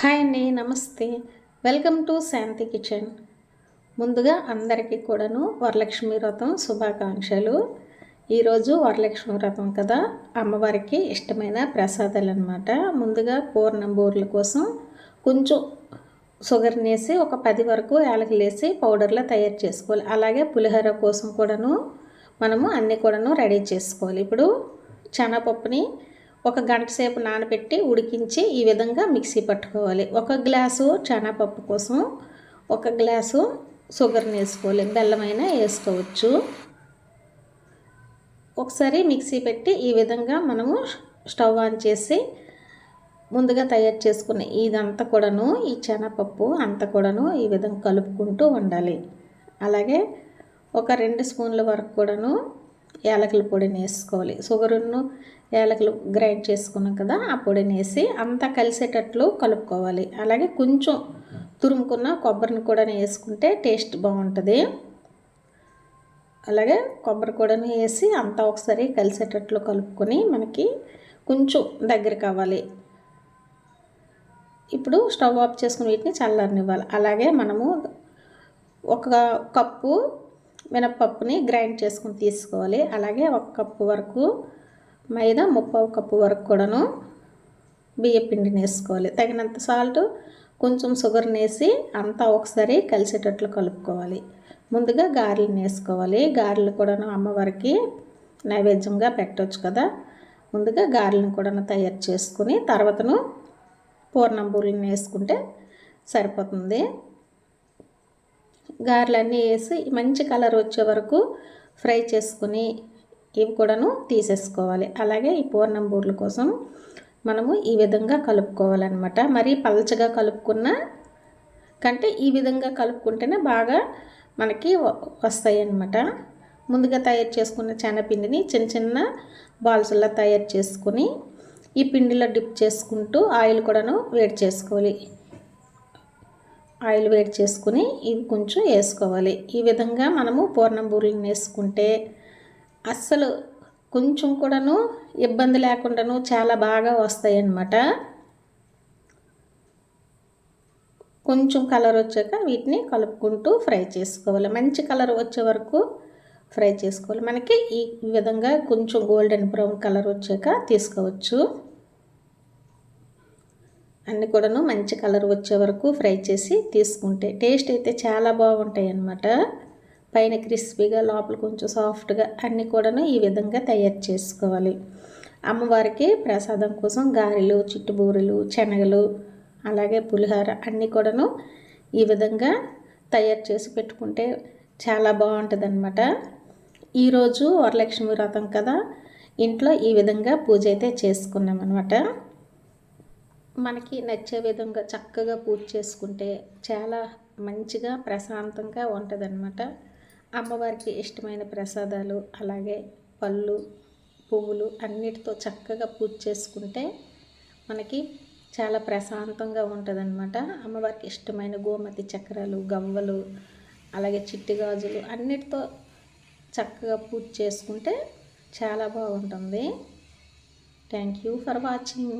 Hi అండి నమస్తే. Welcome to Shanti kitchen. ముందుగా అందరికీ కూడాను వరలక్ష్మి వ్రతం శుభాకాంక్షలు. ఈరోజు వరలక్ష్మి వ్రతం కదా. అమ్మవారికి ఇష్టమైన ప్రసాదాలు అనమాట ముందుగా పూర్ణం బూర్ల కోసం కొంచెం షుగర్ వేసి ఒక పది వరకు యాలకులు వేసి పౌడర్లో తయారు చేసుకోవాలి. అలాగే పులిహోర కోసం కూడాను మనము అన్నీ కూడాను రెడీ చేసుకోవాలి. ఇప్పుడు శనగపప్పుని ఒక గంట సేపు నానబెట్టి ఉడికించి ఈ విధంగా మిక్సీ పట్టుకోవాలి. ఒక గ్లాసు శనగపప్పు కోసం ఒక గ్లాసు షుగర్ని వేసుకోవాలి బెల్లమైనా వేసుకోవచ్చు. ఒకసారి మిక్సీ పెట్టి ఈ విధంగా మనము స్టవ్ ఆన్ చేసి ముందుగా తయారు చేసుకున్న ఇదంతా కూడాను ఈ శనగపప్పు అంతా కూడాను ఈ విధంగా కలుపుకుంటూ ఉండాలి. అలాగే ఒక రెండు స్పూన్ల వరకు కూడాను యాలకుల పొడిని వేసుకోవాలి. షుగర్ను యాలకులు గ్రైండ్ చేసుకున్నాం కదా ఆ పొడిని వేసి అంతా కలిసేటట్లు కలుపుకోవాలి. అలాగే కొంచెం తురుముకున్న కొబ్బరిని కూడా వేసుకుంటే టేస్ట్ బాగుంటుంది. అలాగే కొబ్బరి కూడాను వేసి అంతా ఒకసారి కలిసేటట్లు కలుపుకొని మనకి కొంచెం దగ్గర కావాలి. ఇప్పుడు స్టవ్ ఆఫ్ చేసుకుని వీటిని చల్లారనివ్వాలి. అలాగే మనము ఒక కప్పు మినప్పప్పుని గ్రైండ్ చేసుకుని తీసుకోవాలి. అలాగే ఒక కప్పు వరకు మైదా ముప్పావు కప్పు వరకు కూడాను బియ్య పిండిని వేసుకోవాలి. తగినంత సాల్ట్ కొంచెం షుగర్ని వేసి అంతా ఒకసారి కలిసేటట్లు కలుపుకోవాలి. ముందుగా గారెలను వేసుకోవాలి. గారెలు కూడాను అమ్మవారికి నైవేద్యంగా పెట్టవచ్చు కదా. ముందుగా గారెలను కూడా తయారు చేసుకుని తర్వాతను పూర్ణం బూరెలను వేసుకుంటే సరిపోతుంది. గారెలన్నీ వేసి మంచి కలర్ వచ్చే వరకు ఫ్రై చేసుకుని ఇవి కూడాను తీసేసుకోవాలి. అలాగే ఈ పూర్ణం బూర్ల కోసం మనము ఈ విధంగా కలుపుకోవాలన్నమాట. మరీ పలచగా కలుపుకున్న కంటే ఈ విధంగా కలుపుకుంటేనే బాగా మనకి వస్తాయి అన్నమాట ముందుగా తయారు చేసుకున్న శనగపిండిని చిన్న చిన్న బాల్స్లా తయారు చేసుకొని ఈ పిండిలో డిప్ చేసుకుంటూ ఆయిల్ కూడాను వేడి చేసుకోవాలి. ఆయిల్ వేడి చేసుకుని ఇవి కొంచెం వేసుకోవాలి. ఈ విధంగా మనము పూర్ణం బూరెలను వేసుకుంటే అస్సలు కొంచెం కూడాను ఇబ్బంది లేకుండాను చాలా బాగా వస్తాయి అన్నమాట కొంచెం కలర్ వచ్చాక వీటిని కలుపుకుంటూ ఫ్రై చేసుకోవాలి. మంచి కలర్ వచ్చే వరకు ఫ్రై చేసుకోవాలి. మనకి ఈ విధంగా కొంచెం గోల్డెన్ బ్రౌన్ కలర్ వచ్చాక తీసుకోవచ్చు. అన్నీ కూడాను మంచి కలర్ వచ్చే వరకు ఫ్రై చేసి తీసుకుంటే టేస్ట్ అయితే చాలా బాగుంటాయి అన్నమాట. పైన క్రిస్పీగా లోపల కొంచెం సాఫ్ట్గా అన్నీ కూడాను ఈ విధంగా తయారు చేసుకోవాలి. అమ్మవారికి ప్రసాదం కోసం గారెలు చిట్టుబూరెలు శనగలు అలాగే పులిహోర అన్నీ కూడాను ఈ విధంగా తయారు చేసి పెట్టుకుంటే చాలా బాగుంటుంది అనమాట ఈరోజు వరలక్ష్మి వ్రతం కదా ఇంట్లో ఈ విధంగా పూజ అయితే చేసుకున్నాం అనమాట మనకి నచ్చే విధంగా చక్కగా పూజ చేసుకుంటే చాలా మంచిగా ప్రశాంతంగా ఉంటుంది అమ్మవారికి ఇష్టమైన ప్రసాదాలు అలాగే పళ్ళు పువ్వులు అన్నిటితో చక్కగా పూజ చేసుకుంటే మనకి చాలా ప్రశాంతంగా ఉంటుందన్నమాట. అమ్మవారికి ఇష్టమైన గోమతి చక్రాలు గవ్వలు అలాగే చిట్టి గాజులు అన్నిటితో చక్కగా పూజ చేసుకుంటే చాలా బాగుంటుంది. Thank you for watching